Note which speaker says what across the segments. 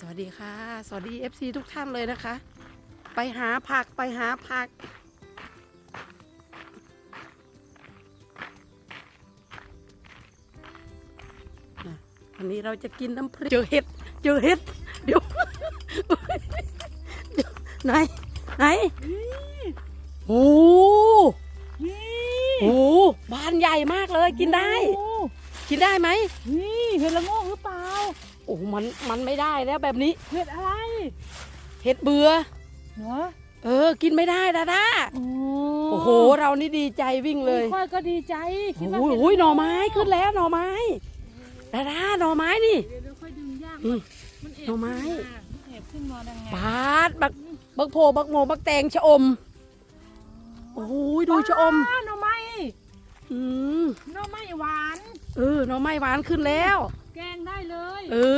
Speaker 1: สวัสดีค่ะ สวัสดี FC ทุกท่านเลยนะคะ ไปหาผักไปหาผักอะวันนี้เราจะกินน้ำพริกเจอเห็ด เจอเห็ด เดี๋ยวเดี๋ยวไหน ไหนโอ้โห
Speaker 2: นี่
Speaker 1: โอ้โหบ้านใหญ่มากเลยกินได้
Speaker 2: โอ้
Speaker 1: กินได้ไหม
Speaker 2: นี่เห็ดละโงกหรือเปล่า
Speaker 1: โอ้โหมันมันไม่ได้แล้วแบบนี้
Speaker 2: เห็ดอะไร
Speaker 1: เห็ดเบื่อ
Speaker 2: เนาะ
Speaker 1: เออ กินไม่ได้ดาดา
Speaker 2: โอ้
Speaker 1: โอ้โหเรานี่ดีใจวิ่งเลย
Speaker 2: ค่อยก็ดีใจคิดว่า
Speaker 1: โอ้ย
Speaker 2: เห็ด
Speaker 1: โอ้ยหน่อไม้ขึ้นแล้วหน่อไม้ดาดาหน่อไม้นี่
Speaker 2: เดี๋ยวเดี๋ยวค่อยดึงยาก
Speaker 1: นี่
Speaker 2: มันเอบ
Speaker 1: หน่อไม้
Speaker 2: มันเอบขึ้นมาดังไง
Speaker 1: ปาดบักบักโพบักโมบักแตงชะอมโอ้ยดูชะอม
Speaker 2: ว้าหน่อไม้
Speaker 1: อืม
Speaker 2: หน่อไม้หวาน
Speaker 1: เออหน่อไม้หวานขึ้นแล้ว
Speaker 2: แกงได้เลย
Speaker 1: เอ้ย
Speaker 2: หั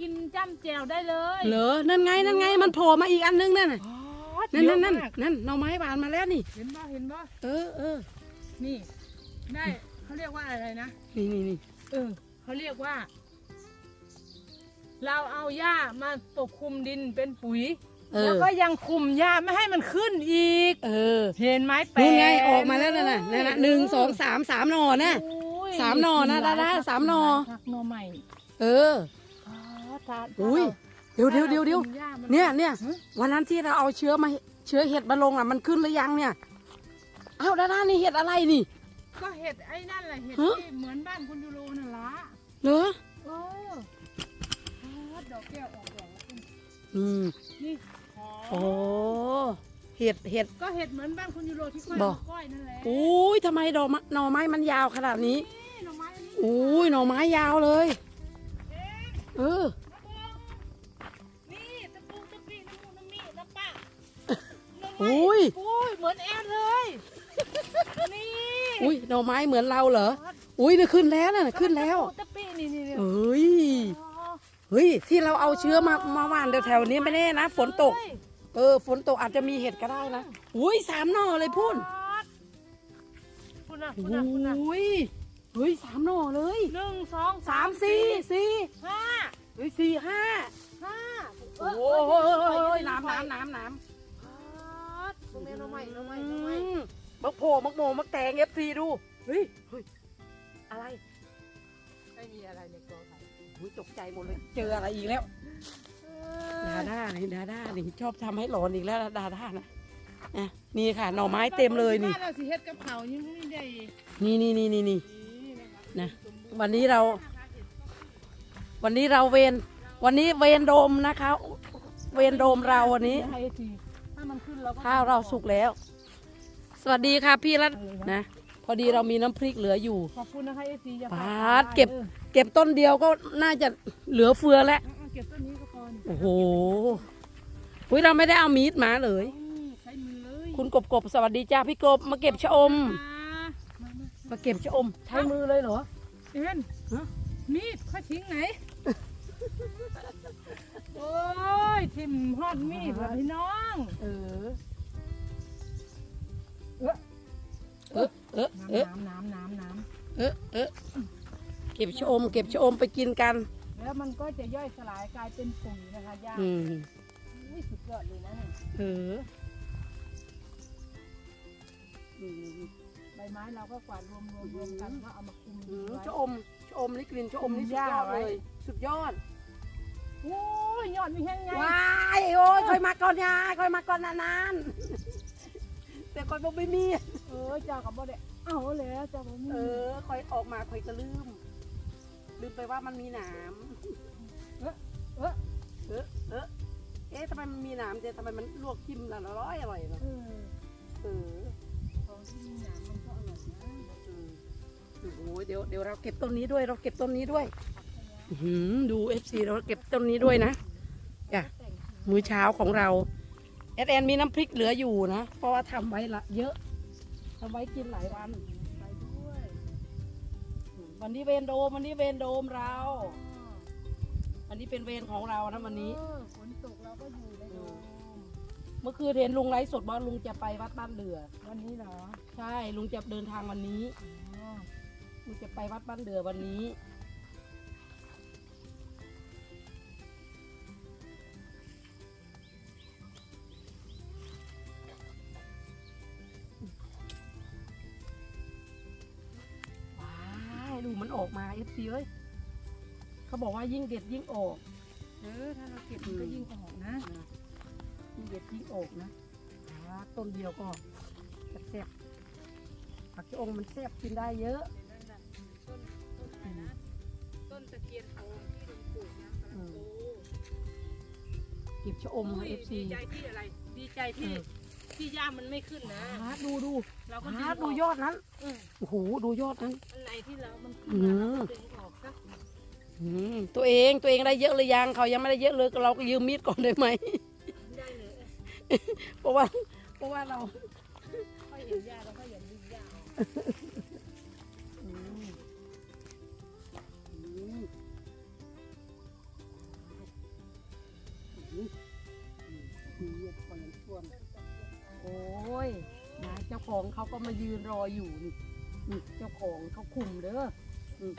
Speaker 2: กก็มากินจ้ำแจ่วได้เลย
Speaker 1: เหรอนั่นไงนั่นไงมันโผล่มาอีกอันนึงนั่นน่ะ
Speaker 2: อ๋อ
Speaker 1: นั่น
Speaker 2: เย
Speaker 1: นั่
Speaker 2: อะ
Speaker 1: นนั่น
Speaker 2: มาก
Speaker 1: นั่นหน่อไม้หวานมาแล้วนี่
Speaker 2: เห็นบ่เห็นบ่
Speaker 1: เออเออ
Speaker 2: นี่ ได้เขาเรียกว่าอะไรนะ
Speaker 1: นี่นี่นี่
Speaker 2: เออเขาเรียกว่า เราเอาหญ้ามาปกคลุมดินเป็นปุ๋ย
Speaker 1: เอ
Speaker 2: แล้ว
Speaker 1: อ
Speaker 2: ก็ยังคุมหญ้าไม่ให้มันขึ้นอีก
Speaker 1: เออ
Speaker 2: เห็นไหมแปล
Speaker 1: นู่นไงออกมาแล้วน่ะน่ะนั่นน่ะหนึ่งสองสามสามหน่อนะ
Speaker 2: โอ้ย
Speaker 1: สามหน่อนะ
Speaker 2: หลย
Speaker 1: ดาดา
Speaker 2: ผัก
Speaker 1: สามหน่อ
Speaker 2: ผักหน่อใหม่
Speaker 1: เออ
Speaker 2: อ๋อ ถ้า
Speaker 1: อุ้ยเดี๋ยวเดี๋ยวเดี๋ยวเดี๋ยว
Speaker 2: ถ้าราคุมหญ้ามั
Speaker 1: เนี่ยเนี่ย
Speaker 2: ฮะ
Speaker 1: วันนั้นที่เราเอาเชื้อมาเชื้อเห็ดมาลงอะมันขึ้นหรือยังเนี่ยอ้าวด้านหน้านี่เห็ดอะไรนี่
Speaker 2: ก็เห็ดไอ้นั่นแหละเห็ด
Speaker 1: ฮะ
Speaker 2: ที่เหมือนบ้านคุณยูโรนั่นละ
Speaker 1: เหรอ
Speaker 2: เอออ๋อดอกแก้วออกดอกแล้ว
Speaker 1: อืม
Speaker 2: นี่หอ
Speaker 1: โอ้
Speaker 2: ม
Speaker 1: เห็ดเห็ด
Speaker 2: ก็เห็ดเหมือนบ้านคุณยูโรที่ก้อย
Speaker 1: บอก
Speaker 2: เอามาก้อยนั่นแหละ
Speaker 1: อุ้ยทำไมดอกมะหน่อไม้มันยาวขนาดนี้
Speaker 2: นี่หน่อไม้อันนี้
Speaker 1: อุ้ยหน่อไม้ยาวเลย
Speaker 2: เอ๊ะ
Speaker 1: เอ อุ้ย
Speaker 2: อุ้ยเหมือนแอนเลย นี่
Speaker 1: อุ้ยหน่อไม้เหมือนเราเหรอ อุ้ยนี่ขึ้นแล้วน่ะขึ้นแล้ว
Speaker 2: ตะปูตะปีนี่นี่นี่
Speaker 1: เอ้ย
Speaker 2: อ๋อ
Speaker 1: เฮ้ยที่เราเอาเชื้อมามาหว่านแถวๆนี้ไม่แน่นะฝนตก
Speaker 2: เฮ้ย
Speaker 1: เออฝนตกอาจจะมีเห็ดก็ได้นะอุ้ยสามหน่อเลยพุ่น
Speaker 2: คุณน่ะคุณน่ะคุณน่ะ
Speaker 1: อุ้ยเฮ้ยสามหน่อเลย
Speaker 2: หนึ่งสอง
Speaker 1: สามสี่สี่
Speaker 2: ห้า
Speaker 1: เฮ้ยสี่ห้า
Speaker 2: ห้า
Speaker 1: โอ้
Speaker 2: เออ
Speaker 1: ยน้ำน้ำน้ำน้
Speaker 2: ตรงนี้น้องใหม่น้องำใหม่น้องใหม่
Speaker 1: อืมมักโผมักโมมักแตงเอฟซีดู เฮ้ย เฮ้ย อะไร
Speaker 2: ไม่มีอะไรในกอไผ่
Speaker 1: อุ้ยตกใจหมดเลย เจออะไรอีกแล้ว ดาด้านี่ดาด้านี่ชอบทำให้หลอนอีกแล้วนะดาด้านะอะนี่ค่ะ หน่อไม้เต็มเลยนี่
Speaker 2: บ้าเราสิเฮ็ดกับเขาวยังไม่ได้
Speaker 1: นี่นี่นี่นี่นี่
Speaker 2: นี่ นะคะ
Speaker 1: นะ วันนี้เรา วันนี้เราเวรวันนี้เวรโดมนะคะ เวรโดมเราวันนี้
Speaker 2: ให้ทีถ้า มันขึ้นเราก็
Speaker 1: ข้าวเราสุกแล้ว สวัสดีค่ะพี่รัตนะ พอดีเรามีน้ำพริกเหลืออยู่
Speaker 2: ขอบคุณนะคะเอซีอย่า
Speaker 1: ป
Speaker 2: ฝา
Speaker 1: ดเก็บ เก็บต้นเดียวก็น่าจะเหลือเฟือแล้ว
Speaker 2: เออเก็บต้นนี้ก็พอนี่
Speaker 1: โอ้โหอุ้ยเราไม่ได้เอามีดมาเลย
Speaker 2: อืมใช้มือเลย
Speaker 1: คุณกบกบสวัสดีจ้าพี่กบมาเก็บชะอม
Speaker 2: มามามา
Speaker 1: มาเก็บชะอม ใช้มือเลยเหรอ
Speaker 2: เอ็น
Speaker 1: ฮะ
Speaker 2: มีดค่อยทิ้งไหน โอ้ยทิมฮอดมีดว่ะพี่น้อง
Speaker 1: เออ
Speaker 2: เอ๊ะ
Speaker 1: เออเออเออ
Speaker 2: น้ำน้ำน้ำน้
Speaker 1: เออเออเก็บชะอม เก็บชะอมไปกินกันำ
Speaker 2: แล้วมันก็จะย่อยสลายกลายเป็นปุ๋ยนะคะย่า
Speaker 1: อืม
Speaker 2: อุ้ยสุดยอดเลยนะเนี่ย
Speaker 1: เอออืม
Speaker 2: ใบไม้เราก็กวาดรวมรวมรวมกันก็เอามาคุม
Speaker 1: อืม
Speaker 2: ไว้
Speaker 1: ชะอมชะอมนี่กลิ่นชะอมนี่สุด
Speaker 2: ย่าย
Speaker 1: อด
Speaker 2: ไว้
Speaker 1: เลย สุดยอด
Speaker 2: โอ้ยยอดมีแห้งไง
Speaker 1: ว้ายโอ้ยคอยมาก่อนยายคอยมาก่อนนานๆแต่คอยบอกไม่มี
Speaker 2: เออเจ้ากับบ่ได้เอาแล้วเจ้าบ่มี
Speaker 1: เออคอยออกมาคอยก็ลืม ลืมไปว่ามันมีหนาม
Speaker 2: เออ
Speaker 1: เออเออเอ๊ะทำไมมันมีหนามแต่ทำไมมันลวกจิ้มแล้วอร่อยอร่อยเนอะ
Speaker 2: เออ
Speaker 1: เออ
Speaker 2: ของที่มีหนามมันก็อร่อยนะ
Speaker 1: อืมโอ้โหเดี๋ยวเดี๋ยวเราเก็บต้นนี้ด้วย เราเก็บต้นนี้ด้วยอื้อหือ ดูเอฟซีเราเก็บต้นนี้ด้วยนะจ้ะ
Speaker 2: แต่ง
Speaker 1: มื้อเช้าของเราแอดแอนมีน้ำพริกเหลืออยู่นะ เพราะว่าทำไว้ละเยอะทำไว้กินหลายวัน
Speaker 2: ไปด้วย
Speaker 1: วันนี้เวนโดมวันนี้เวนโดมเราวันนี้เป็นเวรของเรานะวันนี้
Speaker 2: เออฝนตกเราก็อยู่ในโดม
Speaker 1: เมื่อคืนเห็นลุงไลฟ์สดว่าลุงจะไปวัดบ้านเดือ
Speaker 2: วันนี้เหรอ
Speaker 1: ใช่ลุงจะเดินทางวันนี้
Speaker 2: อ๋อ
Speaker 1: ลุงจะไปวัดบ้านเดือวันนี้ ซีเอ้ยเขาบอกว่ายิ่งเด็ดยิ่งออก
Speaker 2: เออถ้าเราเก็บมันก็ยิ่งออกนะ
Speaker 1: ยิ่งเด็ดยิ่งออกนะอ่าต้นเดียวก็แซ่บๆผักชะอมมันแซ่บกินได้เยอะ
Speaker 2: นั่นน่ะต้นต้นอะไรนะต้นตะเคียนทองที่ลุงปลูกนะกำลังโต
Speaker 1: เก็บชะอมค่ะเอฟซี
Speaker 2: ดีใจที่อะไร ดีใจที่ ที่ย่ามันไม่ขึ้นนะ
Speaker 1: ดูดู
Speaker 2: เราก็
Speaker 1: หา
Speaker 2: ดึง
Speaker 1: ดูยอดนั้น
Speaker 2: เออ
Speaker 1: โอ้โหดูยอดนั้น
Speaker 2: อันไหนที่เรามันขึ้
Speaker 1: อื
Speaker 2: น
Speaker 1: ม
Speaker 2: มาเราก็ดึงออกสัก
Speaker 1: อืมตัวเองตัวเองได้เยอะหรือยังเขายังไม่ได้เยอะเลยเราก็ยืมมีดก่อนได้ไหม
Speaker 2: ได้เลย
Speaker 1: เพราะว่าเพราะว่าเรา
Speaker 2: ก็
Speaker 1: มายืนรออยู่นี่นี่เจ้าของเขาคุมเด้อนี่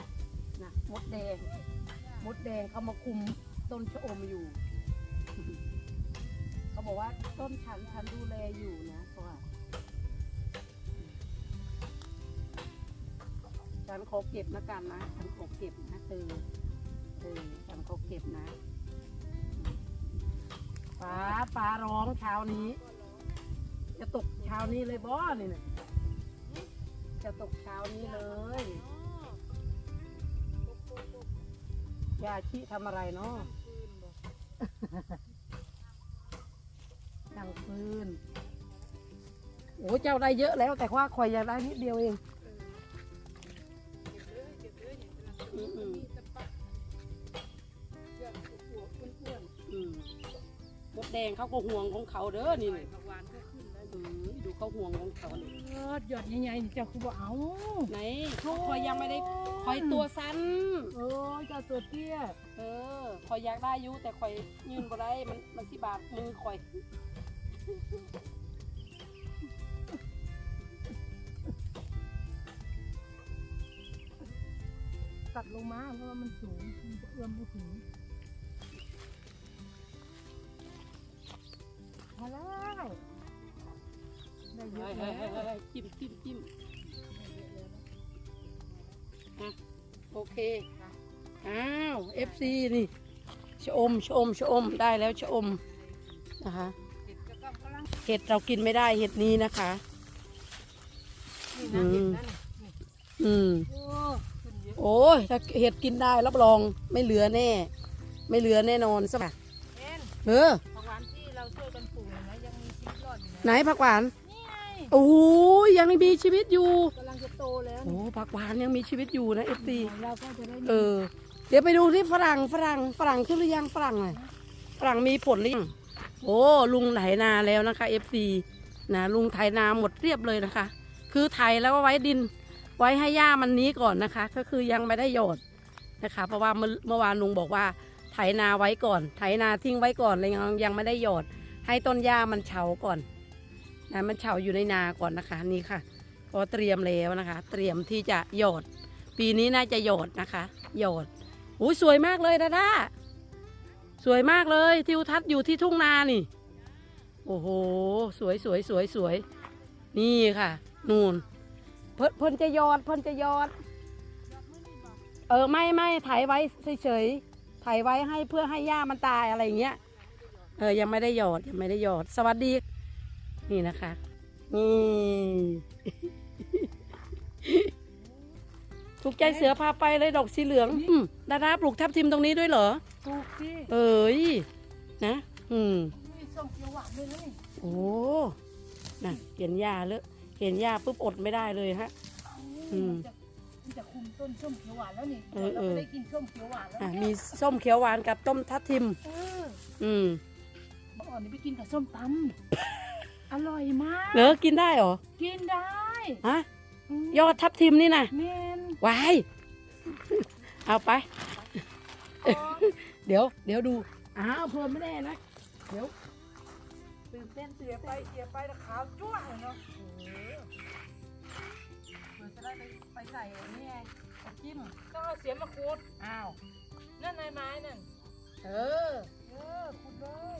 Speaker 1: นะมดแดง มดแดงเขามาคุมต้นชะอมอยู่ เขาบอกว่าต้นฉันฉันดูแลอยู่นะเพราะว่าฉันขอเก็บนะกันนะฉันขอเก็บนะเออเออฉันขอเก็บนะป้าป้าร้องเช้านี้ จะตกเช้านี้เลยบ่นี่นะ จะตกเช้านี้เลยยาชีทำอะไรเนาะกลางคืนโอ้เจ้าได้เยอะแล้วแต่ว่าคอยอยากได้นิดเดียวเอง
Speaker 2: เก็บเลยเก็บเลยเนี่ยกำลัง
Speaker 1: อืมอืม
Speaker 2: มีตะปักเชือกอวบๆอ้วน
Speaker 1: อืมมดแดงเขาก็ห่วงของเขาเด้อ
Speaker 2: ๆ
Speaker 1: นี่
Speaker 2: ใส่
Speaker 1: นี่
Speaker 2: ผักหวานก็ขึ้นแล้ว
Speaker 1: อืมดู เขาห่วงของเขาเลย
Speaker 2: เออหยอดใหญ่ๆเจ้าคือบอกเอา
Speaker 1: ไหนคอยยังไม่ได้คอยตัวสั้น
Speaker 2: เออเจ้าตัวเตี้ย
Speaker 1: เออคอยอยากได้อยุแต่คอยยืนบ่ได้มันมันสิบาดมือคอย
Speaker 2: ตัดลงมาเพราะว่ามันสูงมันเอื้อมไม่ถึง ได้เยอะแล้
Speaker 1: วจิ้มจิ้มจิ้มโอเค อ้าวเอฟซีนี่ชะอมชะอมชะอมได้แล้วชะอมนะคะ
Speaker 2: เห็ด
Speaker 1: เรากินไม่ได้เห็ดนี้นะคะอืม
Speaker 2: อ้ขึ้นเยอะ
Speaker 1: โอ้ยถ้าเห็ดกินได้รับรองไม่เหลือแน่ ไม่เหลือแน่นอนสบ
Speaker 2: เอ็น
Speaker 1: เออ
Speaker 2: ผักหวานที่เราช่วยกันปลูกนไหมยังมีชีวิตรอดอยู่
Speaker 1: ไหนผักหวาน โอ้ยยังมีชีวิตอยู่
Speaker 2: กำลังจะโตแล้ว
Speaker 1: โอ้ผักหวานยังมีชีวิตอยู่นะเอฟซี
Speaker 2: เราก็จะได้
Speaker 1: เออ เดี๋ยวไปดูที่ฝรั่งฝรั่งฝรั่งขึ้นหรือยังฝรั่งหน่อยฝรั่งมีผลหรือยังโอ้ลุงไถนาแล้วนะคะเอฟซีนะลุงไถนาหมดเรียบเลยนะคะ คือไถแล้วก็ไว้ดิน ไว้ให้หญ้ามันนี้ก่อนนะคะ ก็คือยังไม่ได้หยอดนะคะ เพราะว่าเมื่อเมื่อวานลุงบอกว่าไถนาไว้ก่อน ไถนาทิ้งไว้ก่อนเลยยังยังไม่ได้หยอด ให้ต้นหญ้ามันเฉาก่อน นะมันเฉาอยู่ในนาก่อนนะคะนี่ค่ะก็เตรียมแล้วนะคะ เตรียมที่จะหยอด ปีนี้น่าจะหยอดนะคะหยอดโอ้ยสวยมากเลยดาด้าสวยมากเลยทิวทัศน์อยู่ที่ทุ่งนานี่ โอ้โห สวยสวยสวยสวยนี่ค่ะ นู่นเพิ่นเพิ่นจะยอดเพิ่นจะยอด เออไม่ไม่ถ่ายไว้เฉยๆถ่ายไว้ให้เพื่อให้หญ้ามันตายอะไรอย่างเงี้ยเออยังไม่ได้หยอดยังไม่ได้หยอด สวัสดี นี่นะคะ นี่ ถูกใจเสือพาไปเลยดอกสีเหลืองอืมดาดาปลูกทับทิมตรงนี้ด้วยเหรอ
Speaker 2: ปลูกสิ
Speaker 1: เอ้ย นะ อืม
Speaker 2: มีส้มเขียวหวานด้วยนี่
Speaker 1: โอ้น่ะเห็นหญ้าเลอะเห็นหญ้าปุ๊บอดไม่ได้เลยฮะ อืม
Speaker 2: จะมันจะคุมต้นส้มเขียวหวานแล้วนี่
Speaker 1: เออ
Speaker 2: เรา
Speaker 1: เออ
Speaker 2: ก็ได้กินส้มเขียวหวานแล้ว
Speaker 1: อะ
Speaker 2: เนี่ย
Speaker 1: มีส้มเขียวหวานกับต้มทับทิม
Speaker 2: เออ
Speaker 1: อืม
Speaker 2: เมื่อก่อนนี่ไปกินกับส้มตำ อร่อยมาก
Speaker 1: เหรอกินได้เหรอ
Speaker 2: กินได้
Speaker 1: ฮะ
Speaker 2: ม
Speaker 1: ยอดทับทิมนี่นะ
Speaker 2: เมน
Speaker 1: วายเอาไป เดี๋ยว เดี๋ยวดูอ้าวเพิ่มไม่ได้นะเดี๋ยวตื่นเต้นตื่
Speaker 2: เสี
Speaker 1: น
Speaker 2: ย
Speaker 1: เต้น
Speaker 2: ไปเสียไปแล้วขาวจ้วงเลยเนาะ
Speaker 1: โอ้โหเผื่อจะได้ไปไปใส่อันนี่ไงไปจิ้ม
Speaker 2: ต้องเอาเสียมมาขูด
Speaker 1: อ้าว
Speaker 2: นั่นนายไม้นั่น
Speaker 1: เออ
Speaker 2: เออขูดเลย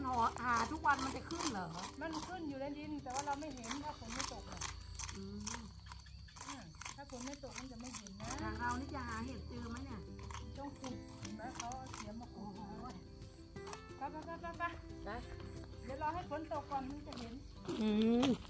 Speaker 1: มันหอหาทุกวันมันจะขึ้นเหรอ
Speaker 2: มันขึ้นอยู่ในดิน แต่ว่าเราไม่เห็นถ้าฝนไม่ตกน่ะ
Speaker 1: อืม
Speaker 2: อืมฝนไม่ตกมันจะไม่เห็นนะ
Speaker 1: ทางเรานี่จะหาเห็ดเจอไหมเนี่ย
Speaker 2: ต้องขุดเห็นไหมเขาเอาเสียมมาขุ
Speaker 1: โอ้
Speaker 2: ด
Speaker 1: โห
Speaker 2: ไปไปไปไปไป
Speaker 1: ไป
Speaker 2: เดี๋ยวรอให้ฝนตกก่อนถึงจะเห็น
Speaker 1: อืมไป